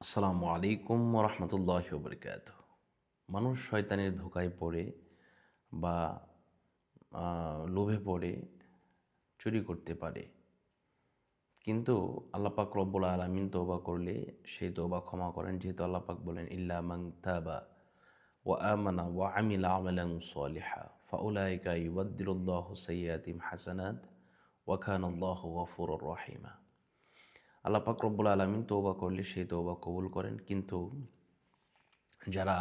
আসসালামু আলাইকুম রহমতুল্লাহ বরকাত মানুষ শয়তানের ধোকায় পড়ে বা লোভে পড়ে, চুরি করতে পারে। কিন্তু আল্লাপাক রব্বুল আলমিন তৌবা করলে সেই তৌবা ক্ষমা করেন, যেহেতু আল্লাপাক বলেন, ইল্লা মাং তাবা ও আমানা ও আমিল আমালাং সালিহা, ফাউলাইকা ইউবাদ্দিলুল্লাহ সৈয়াতিম হাসানাত ওয়াখান আল্লাহ গফুর রহিমা। আল্লাহ পাক রব্বুল আলমিন তৌবা করলে সেই তৌবা কবুল করেন। কিন্তু যারা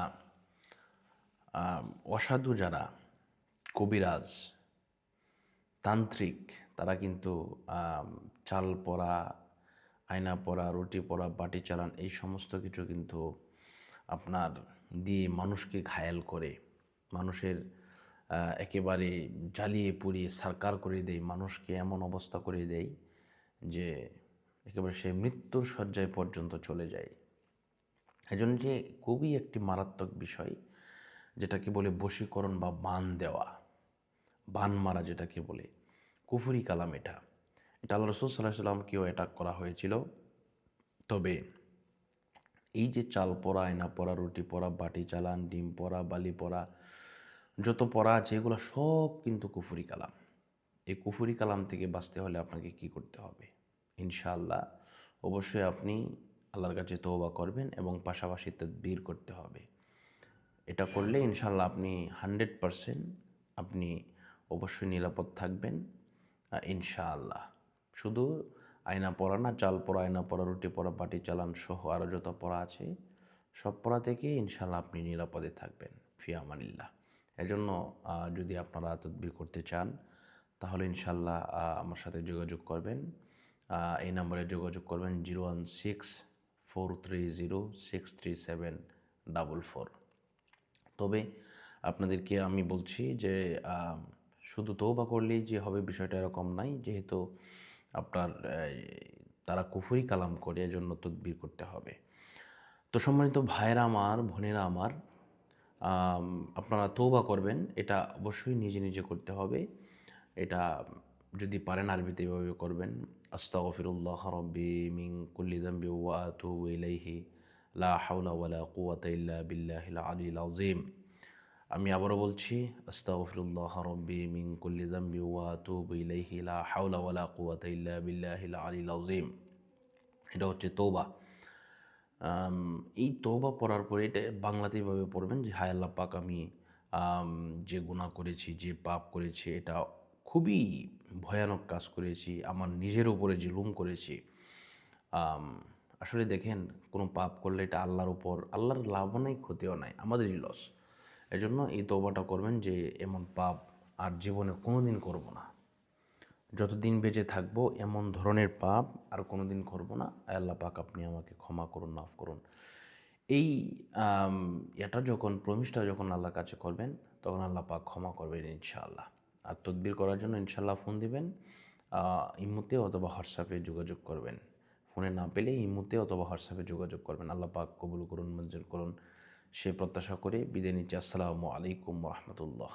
অসাধু যারা, কবিরাজ, তান্ত্রিক, তারা কিন্তু চাল পরা, আয়না পরা, রুটি পরা, বাটি চালান, এই সমস্ত কিছু কিন্তু আপনার দিয়ে মানুষকে ঘায়াল করে, মানুষের একেবারে জ্বালিয়ে পুড়িয়ে সারকার করে দেয়, মানুষকে এমন অবস্থা করে দেয় যে একেবারে সে মৃত্যুর শয্যায় পর্যন্ত চলে যায়। এজন্য যে খুবই একটি মারাত্মক বিষয়, যেটাকে বলে বশীকরণ বা বান দেওয়া, বান মারা যেটাকে বলে, কুফুরি কালাম এটা। এটা আল্লাহ রসুল সাল্লাহ সাল্লামকেও অ্যাটাক করা হয়েছিল। তবে এই যে চাল পরা, আয়না পরা, রুটি পরা, বাটি চালান, ডিম পরা, বালি পরা, যত পরা আছে, এগুলো সব কিন্তু কুফুরি কালাম। এই কুফুরি কালাম থেকে বাঁচতে হলে আপনাকে কি করতে হবে? ইনশাআল্লাহ অবশ্যই আপনি আল্লাহর কাছে তওবা করবেন এবং পাশাপাশি তদবির করতে হবে। এটা করলে ইনশাল্লাহ আপনি হান্ড্রেড পারসেন্ট আপনি অবশ্যই নিরাপদ থাকবেন ইনশাআল্লাহ। শুধু আয়না পড়া না, চাল পড়া আয়না পড়া রুটি পড়া বাটি চালান সহ আরও যত পড়া আছে, সব পড়া থেকে ইনশাল্লাহ আপনি নিরাপদে থাকবেন ফিয়ামানিল্লাহ এজন্য যদি আপনারা তদবির করতে চান, তাহলে ইনশাল্লাহ আমার সাথে যোগাযোগ করবেন। এই নম্বরে যোগাযোগ করবেন zero one six four three zero six three seven double four. তবে আপনাদেরকে আমি বলছি যে শুধু তৌবা করলেই যে হবে বিষয়টা এরকম নাই যেহেতু আপনার তারা কুফুরি কালাম করে এজন্য তদবির করতে হবে। তো সম্মানিত ভাইয়েরা আমার বোনেরা আমার আম, আপনারা তৌবা করবেন এটা অবশ্যই নিজে নিজে করতে হবে। এটা যদি পারেন আরবিতে এভাবে করবেন, আস্তাগফিরুল্লাহ রব্বি মিন কুল্লি যামবি ওয়া আতুবু ইলাইহি, লা হাওলা ওয়ালা কুওয়াতা ইল্লা বিল্লাহিল আযীম। আমি আবারও বলছি, আস্তাগফিরুল্লাহ রব্বি মিন কুল্লি যামবি ওয়া আতুবু ইলাইহি, লা হাওলা ওয়ালা কুওয়াতা ইল্লা বিল্লাহিল আযীম। এটা হচ্ছে তৌবা এই তৌবা পড়ার পরে এটা বাংলাতে এভাবে পড়বেন যে, হায় আল্লাহ পাক আমি, যে গুনাহ করেছি, যে পাপ করেছি, এটা খুবই ভয়ানক কাজ করেছি, আমার নিজের উপরে জুলুম করেছি। আসলে দেখেন, কোনো পাপ করলে এটা আল্লাহর উপর, আল্লাহর লাভ নাই ক্ষতিও নাই, আমাদেরই লস এজন্য এই তৌবাটা করবেন যে, এমন পাপ আর জীবনে কোনো দিন করব না। যতদিন বেঁচে থাকব, এমন ধরনের পাপ আর কোনো দিন করব না। আল্লাহ পাক আপনি আমাকে ক্ষমা করুন, মাফ করুন। এই এটা যখন প্রমিসটা যখন আল্লাহর কাছে করবেন, তখন আল্লাহ পাক ক্ষমা করবেন ইনশাআল্লাহ। আর তদবির করার জন্য ইনশাল্লাহ ফোন দিবেন। ইমুতে অথবা হোয়াটসঅ্যাপে যোগাযোগ করবেন। ফোনে না পেলে ইমুতে অথবা হোয়াটসঅ্যাপে যোগাযোগ করবেন। আল্লাহ পাক কবুল করুন, মঞ্জুর করুন। সে প্রত্যাশা করে বিদায় নিচ্ছি। আসসালামু আলাইকুম রহমতুল্লাহ।